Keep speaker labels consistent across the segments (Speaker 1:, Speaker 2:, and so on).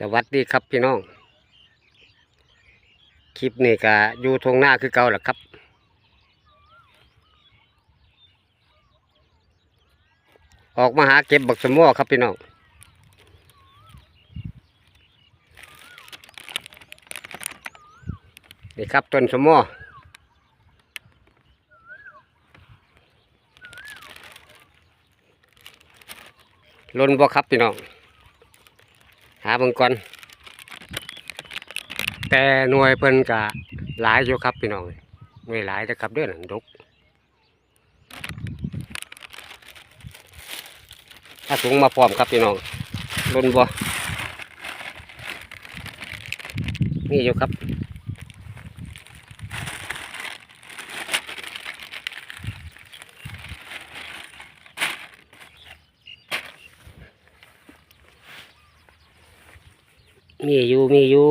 Speaker 1: สวัสดีครับพี่น้อง คลิปนี้ก็อยู่ทงหน้าคือเก่าแหละครับ ออกมาหาเก็บบักสมอครับพี่น้องนี่ครับต้นสมอลนบ่ครับพี่น้อง หาบางก่อนแต่หน่วยเพิ่นกะหลายอยู่ครับพี่น้องหน่วยหลายนะครับเด้อนั่นดกถ้าสูงมาพร้อมครับพี่น้องลนบ่นี่อยู่ครับ มีอยู่มีอยู่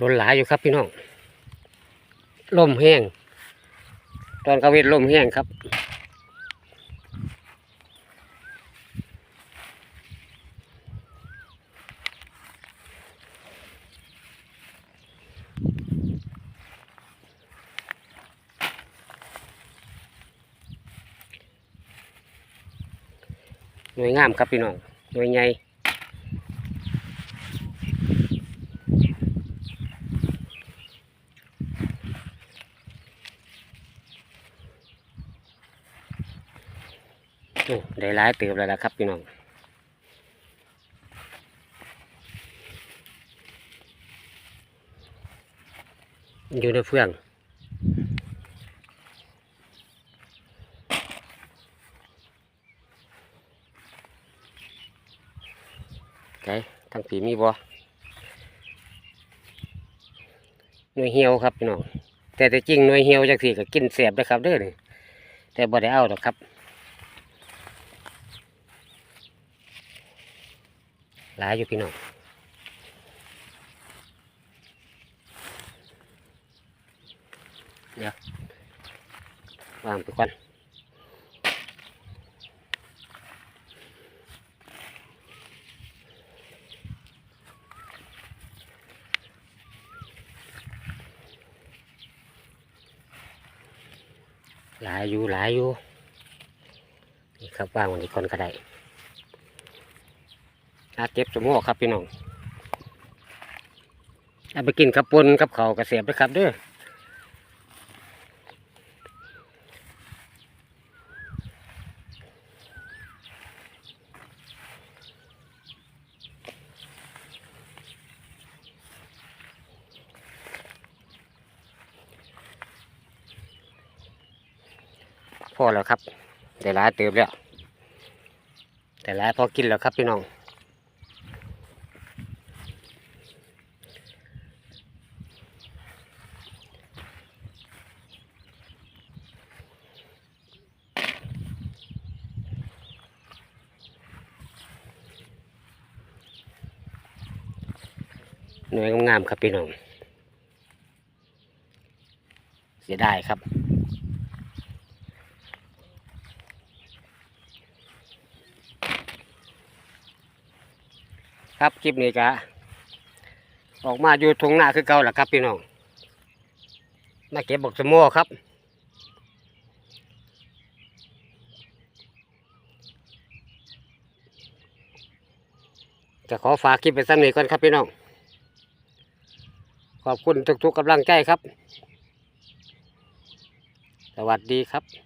Speaker 1: ลนหลายอยู่ครับพี่น้องลมแห้ง ตอนกระเวทลมแห้งครับ หน่วยงามครับพี่น้องหน่วยใหญ่ได้หลายเติบแล้วล่ะครับพี่น้องอยู่ในเฟือง ไกทั้งผีมีบ่หน่วยเหี่ยวครับพี่น้องแต่แต่จริงหน่วยเหี่ยวจังสี่ก็กินเสียบนะครับเด้อนี่แต่บ่ได้เอาหรอกครับ หลายอยู่พี่น้องเดี๋ยววางไปก่อน หลายอยู่หลายอยู่นี่ครับว่างวันนี้คนก็ได้อาเก็บสมอครับพี่น้องเอาไปกินกับปนกับเขากระเสียบไปครับเด้อ พอแล้วครับได้หลายเติบแล้ว แต่หลายพอกินแล้วครับพี่น้องหน่วยงามครับพี่น้องเสียดายครับ ครับคลิปนี้ก็ออกมาอยู่ทงหน้าคือเก่าแหละครับพี่น้องมาเก็บบอกสมอครับจะขอฝากคลิปไปสั้นนี้ก่อนครับพี่น้อง ขอบคุณทุกๆกำลังใจครับ สวัสดีครับ